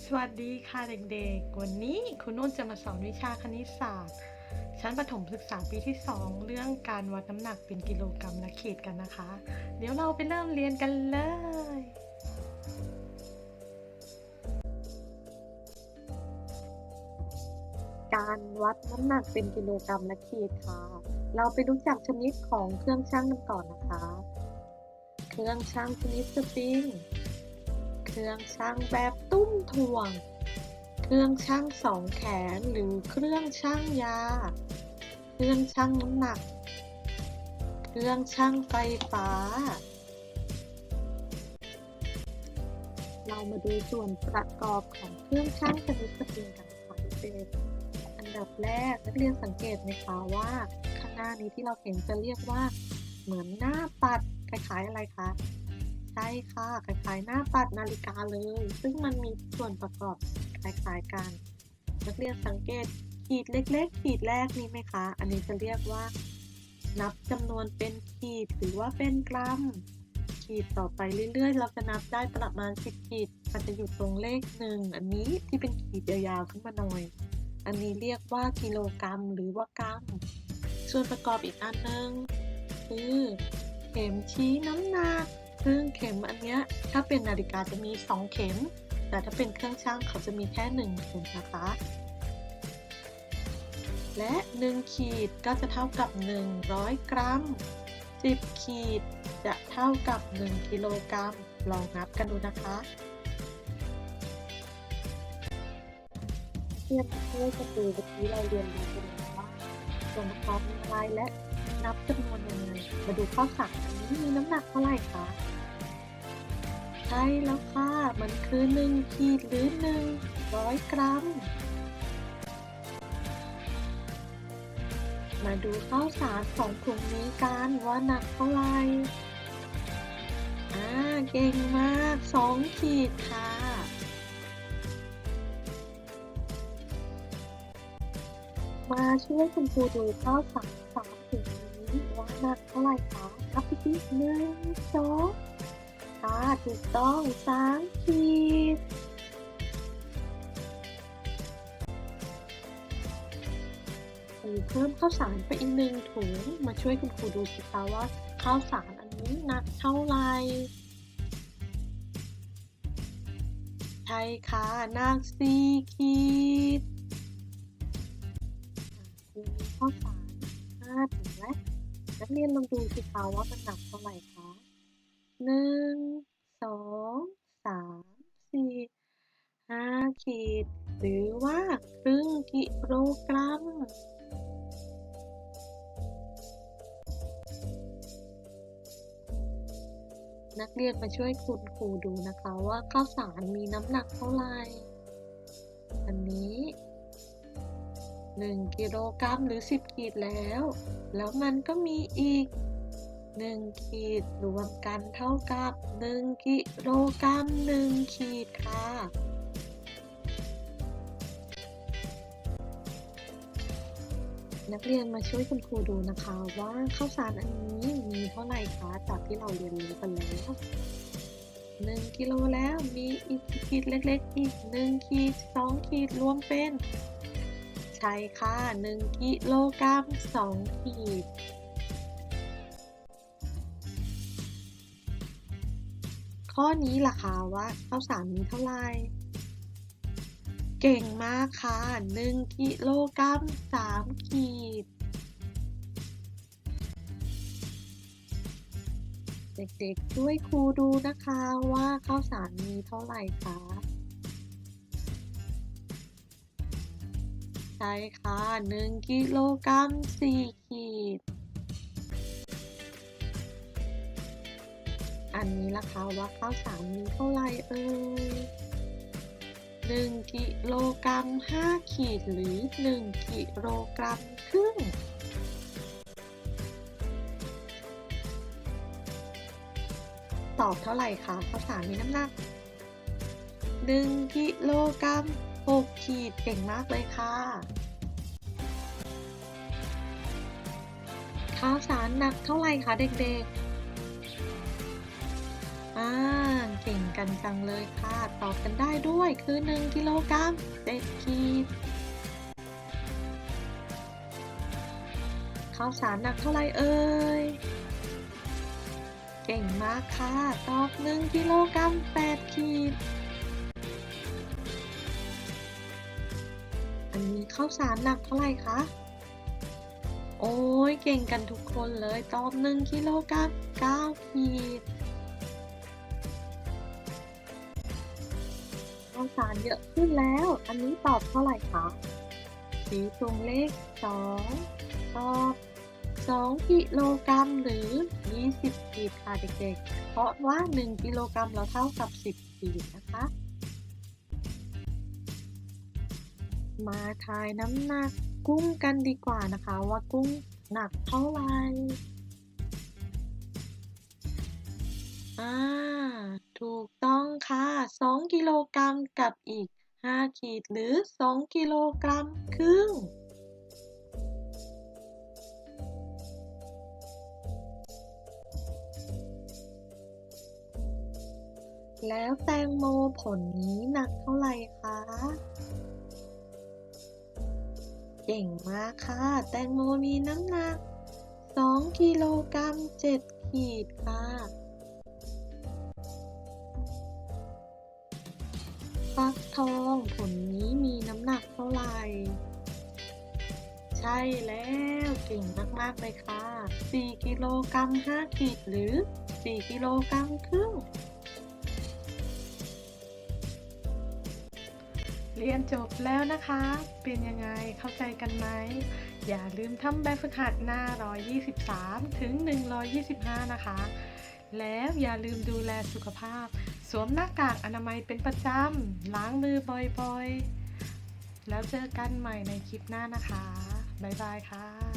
สวัสดีค่ะเด็กๆ วันนี้คุณนุ่นจะมาสอนวิชาคณิตศาสตร์ ชั้นประถมศึกษาปีที่ 2 เรื่องการวัดน้ำหนักเป็นกิโลกรัมและขีดกันนะคะ เดี๋ยวเราไปเริ่มเรียนกันเลย การวัดน้ำหนักเป็นกิโลกรัมและขีดค่ะ เราไปรู้จักชนิดของเครื่องชั่งกันก่อนนะคะ เครื่องชั่งชนิดสปริง เครื่องชั่งแบบตุ้มถ่วง เครื่องชั่งสองแขนหรือเครื่องชั่งยา เครื่องชั่งน้ำหนัก เครื่องชั่งไฟฟ้า เรามาดูส่วนประกอบของเครื่องชั่งชนิดสปริงกันนะคะเด็กๆอันดับแรกนักเรียนสังเกตไหมคะว่าข้างหน้านี้ที่เราเห็นจะเรียกว่า เหมือนหน้าปัดคล้ายๆอะไรคะ ใช่ค่ะ คล้ายๆ หน้าปัดนาฬิกาเลย ซึ่งมันมีส่วนประกอบคล้ายๆกัน นักเรียนสังเกตขีดเล็กๆ ขีดแรกนี้ไหมคะ อันนี้จะเรียกว่า นับจำนวนเป็นขีดหรือว่าเป็นกรัม ขีดต่อไปเรื่อยๆ เราจะนับได้ประมาณ 10 ขีด มันจะอยู่ตรงเลขหนึ่งอันนี้ที่เป็นขีดยาวๆขึ้นมาหน่อย อันนี้เรียกว่ากิโลกรัมหรือว่ากรัม ส่วนประกอบอีกอันหนึง คือเข็มชี้น้ำหนัก ซึ่งเข็มอันเนี้ยถ้าเป็นนาฬิกาจะมี 2 เข็ม แต่ถ้าเป็นเครื่องชั่งเขาจะมีแค่1เข็มนะคะและ 1 ขีดก็จะเท่ากับ 100 กรัม 10 ขีดจะเท่ากับ 1 กิโลกรัม ลองนับกันดูนะคะเทียบเพื่อจะดูเมื่อกี้เราเรียนรู้กันวว่าส่วนประกอบมีอะไรและ นับจำนวนยังไงมาดูข้อสักอันนี้มีน้ำหนักเท่าไหร่คะ ใช่แล้วค่ะ มันคือ1ขีดหรือ100กรัม มาดูข้าวสารของถุงนี้กันว่าหนักเท่าไหร่อ่าเก่งมาก2ขีดค่ะมาช่วยคุณครูดูข้าวสาร หนักเท่าไหร่คะนับไปที่หนึ่งสองค่ะถูกต้องสามขีดเพิ่มข้าวสารไปอีกหนึ่งถุงมาช่วยคุณครูดูสิคะว่าข้าวสารอันนี้หนักเท่าไหร่ใช่ค่ะหนักสี่ขีดข้าวสารห้าถุงและ นักเรียนลองดูสิคะว่ามันหนักเท่าไหร่คะหนึ่งสองสามสี่ห้าขีด หรือว่าครึ่งกิโลกรัมนักเรียนมาช่วยคุณครูดูนะคะว่าข้าวสารมีน้ำหนักเท่าไหร่ 1 กิโลกรัมหรือ 10 ขีดแล้ว แล้วมันก็มีอีก 1 ขีดรวมกันเท่ากับ 1 กิโลกรัม 1 ขีดค่ะนักเรียนมาช่วยคุณครูดูนะคะว่าข้าวสารอันนี้มีเท่าไหร่คะจากที่เราเรียนรู้กันแล้ว1กิโลแล้วมีอีกขีดเล็กๆ อีก1ขีด2ขีดรวมเป็น ใช่ค่ะ 1 กิโลกรัม2ขีดข้อนี้ล่ะคะว่าข้าวสารมีเท่าไหร่ เก่งมากค่ะ 1 กิโลกรัม3 ขีด เด็กๆช่วยครูดูนะคะว่าข้าวสารมีเท่าไหร่คะ ใช่ค่ะ 1 กิโลกรัม4ขีด อันนี้ล่ะคะว่าข้าวสารมีเท่าไหร่เอ่ย1กิโลกรัม5ขีดหรือ 1 กิโลกรัมครึ่งตอบเท่าไหร่คะข้าวสารมีน้ำหนัก 1 กิโลกรัม 6 ขีดเก่งมากเลยค่ะข้าวสารหนักเท่าไหร่คะเด็กๆ อ่า เก่งกันจังเลยค่ะ ตอบกันได้ด้วยคือ 1 กิโลกรัม7ขีดข้าวสารหนักเท่าไหร่เอ่ย เก่งมากค่ะ ตอบ1กิโลกรัม8ขีด นี้ข้าวสารหนักเท่าไหร่คะ โอ้ยเก่งกันทุกคนเลยตอบ1กิโลกรัม9ขีดข้าวสารเยอะขึ้นแล้ว อันนี้ตอบเท่าไหร่คะ สีตรงเลข2ตอบ2กิโลกรัมหรือ 20 ขีดค่ะเด็กๆ เพราะว่า 1 กิโลกรัมเราเท่ากับ 10 ขีดนะคะ มาทายน้ำหนักกุ้งกันดีกว่านะคะว่ากุ้งหนักเท่าไหร่อ่าถูกต้องค่ะ2กิโลกรัมกับอีก 5 ขีดหรือ 2 กิโลกรัมครึ่งแล้วแตงโมผลนี้หนักเท่าไหร่คะ เก่งมากค่ะ แตงโมมีน้ำหนัก 2 กิโลกรัม7ขีดค่ะ ฟักทองผลนี้มีน้ำหนักเท่าไหร่ ใช่แล้วเก่งมากๆเลยค่ะ 4 กิโลกรัม5ขีดหรือ 4 กิโลกรัมครึ่ง เรียนจบแล้วนะคะ เป็นยังไงเข้าใจกันไหม อย่าลืมทำแบบฝึกหัดหน้า 123 ถึง 125 นะคะ แล้วอย่าลืมดูแลสุขภาพ สวมหน้ากากอนามัยเป็นประจำ ล้างมือบ่อยๆ แล้วเจอกันใหม่ในคลิปหน้านะคะ บ๊ายบายค่ะ